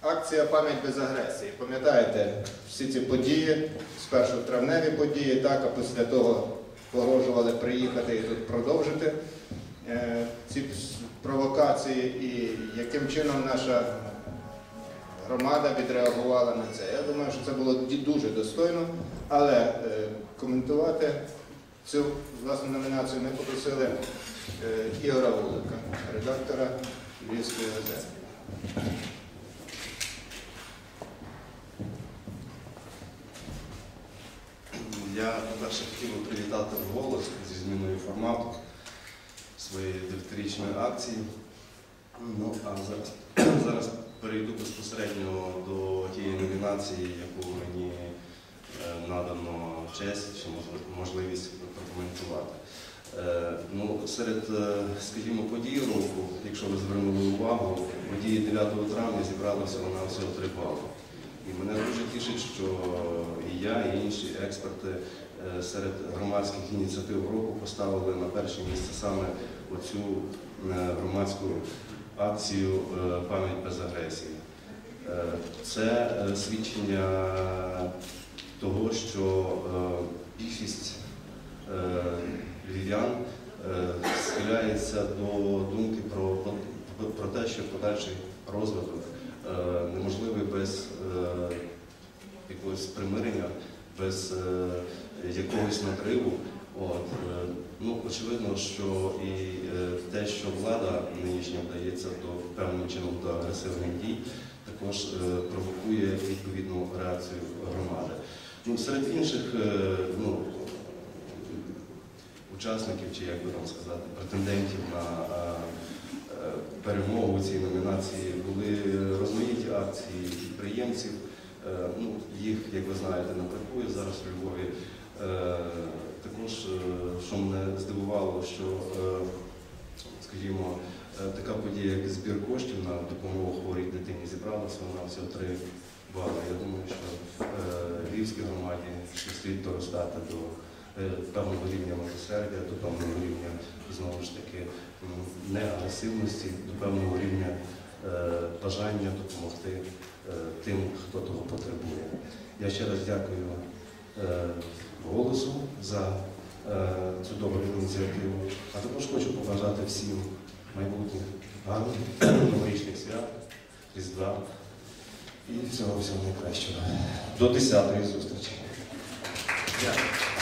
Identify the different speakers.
Speaker 1: Акція Пам'ять без агресії. Пам'ятаєте всі ці події, спершу травневі події, так, а після того погрожували приїхати і тут продовжити е, ці провокації, і яким чином наша громада відреагувала на це. Я думаю, що це було дуже достойно, але е, коментувати цю власну номінацію ми попросили е, Ігора Вулика, редактора Львівської газети.
Speaker 2: Я, по-перше, хотів би привітати голос зі зміною формату своєї дев'ятирічної акції. Ну, а зараз, зараз перейду безпосередньо до тієї номінації, яку мені е, надано честь чи можливість прокоментувати. Е, Ну, серед, е, скажімо, подій року, якщо ви звернули увагу, події 9 травня зібралося вона всього три бали. І мене дуже тішить, що я, і інші експерти е, серед громадських ініціатив року поставили на перше місце саме оцю е, громадську акцію е, Пам'ять без агресії. Це свідчення того, що більшість львів'ян схиляється до думки про, про те, що подальший розвиток неможливий без якогось примирення, без е, якогось надриву. От, е, ну, очевидно, що і е, те, що влада нинішня вдається до певним чином до агресивних дій, також е, провокує відповідну реакцію громади. Ну, серед інших е, ну, учасників, чи як би там сказати, претендентів на е, е, перемогу у цій номінації були розмаїті акції підприємців. Е, Ну, їх, як ви знаєте, не бракує зараз у Львові. Е, Також, е, що мене здивувало, що, скажімо, така подія, як збір коштів на допомогу хворій дитині зібралася, вона всього три бали. Я думаю, що Львівській громаді ще слід доростати до певного рівня милосердя, до певного рівня, знову ж таки, м, не агресивності, до певного рівня бажання допомогти е, тим, хто того потребує. Я ще раз дякую е, голосу за е, цю добру ініціативу, а також хочу побажати всім майбутніх гарних новорічних свят, Різдва і всього всього найкращого. До 10-ї зустрічі. Дякую.